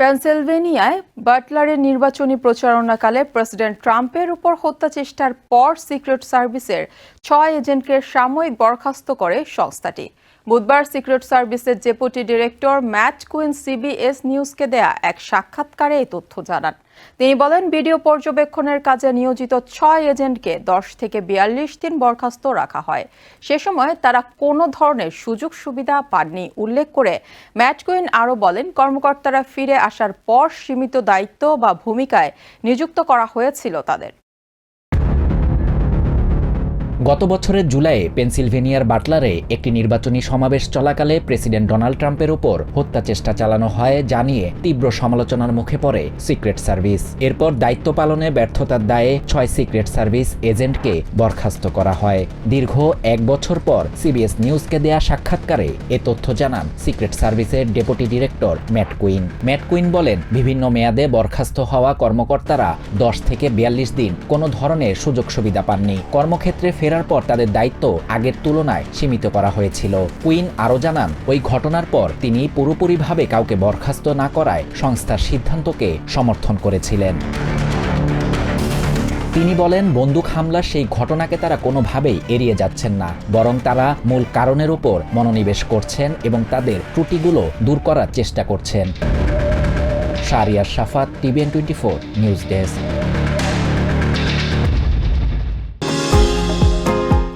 পেনসিলভেনিয়ায় বাটলারের নির্বাচনী প্রচারণাকালে প্রেসিডেন্ট ট্রাম্পের উপর হত্যা চেষ্টার পর সিক্রেট সার্ভিসের ছয় এজেন্টকে সাময়িক বরখাস্ত করে সংস্থাটি। বুধবার সিক্রেট সার্ভিসের deputy director Matt Quinn CBS নিউজকে দেয়া এক সাক্ষাৎকারে এই তথ্য জানান। তিনি বলেন, ভিডিও পর্যবেক্ষণের কাজে নিয়োজিত ছয় এজেন্টকে দশ থেকে বিয়াল্লিশ দিন বরখাস্ত রাখা হয়। সে সময় তারা কোনো ধরনের সুযোগ সুবিধা পাননি, উল্লেখ করে ম্যাটকুইন আরও বলেন, কর্মকর্তারা ফিরে আসার পর সীমিত দায়িত্ব বা ভূমিকায় নিযুক্ত করা হয়েছিল তাদের। গত বছরের জুলাইয়ে পেনসিলভেনিয়ার বাটলারে একটি নির্বাচনী সমাবেশ চলাকালে প্রেসিডেন্ট ডোনাল্ড ট্রাম্পের উপর হত্যা চেষ্টা চালানো হয় জানিয়ে তীব্র সমালোচনার মুখে পড়ে সিক্রেট সার্ভিস। এরপর দায়িত্ব পালনে ব্যর্থতার দায়ে ছয় সিক্রেট সার্ভিস এজেন্টকে বরখাস্ত করা হয়। দীর্ঘ এক বছর পর সিবিএস নিউজকে দেয়া সাক্ষাৎকারে এ তথ্য জানান সিক্রেট সার্ভিসের deputy director Matt Quinn. Matt Quinn বলেন, বিভিন্ন মেয়াদে বরখাস্ত হওয়া কর্মকর্তারা দশ থেকে বিয়াল্লিশ দিন কোনো ধরনের সুযোগ সুবিধা পাননি। কর্মক্ষেত্রে ফেরার পর তাদের দায়িত্ব আগের তুলনায় সীমিত করা হয়েছিল। কুইন আরও জানান, ওই ঘটনার পর তিনি পুরোপুরিভাবে কাউকে বরখাস্ত না করায় সংস্থার সিদ্ধান্তকে সমর্থন করেছিলেন। তিনি বলেন, বন্দুক হামলার সেই ঘটনাকে তারা কোনোভাবেই এড়িয়ে যাচ্ছেন না, বরং তারা মূল কারণের উপর মনোনিবেশ করছেন এবং তাদের ত্রুটিগুলো দূর করার চেষ্টা করছেন। Shariar Safat TVN twenty four news desk.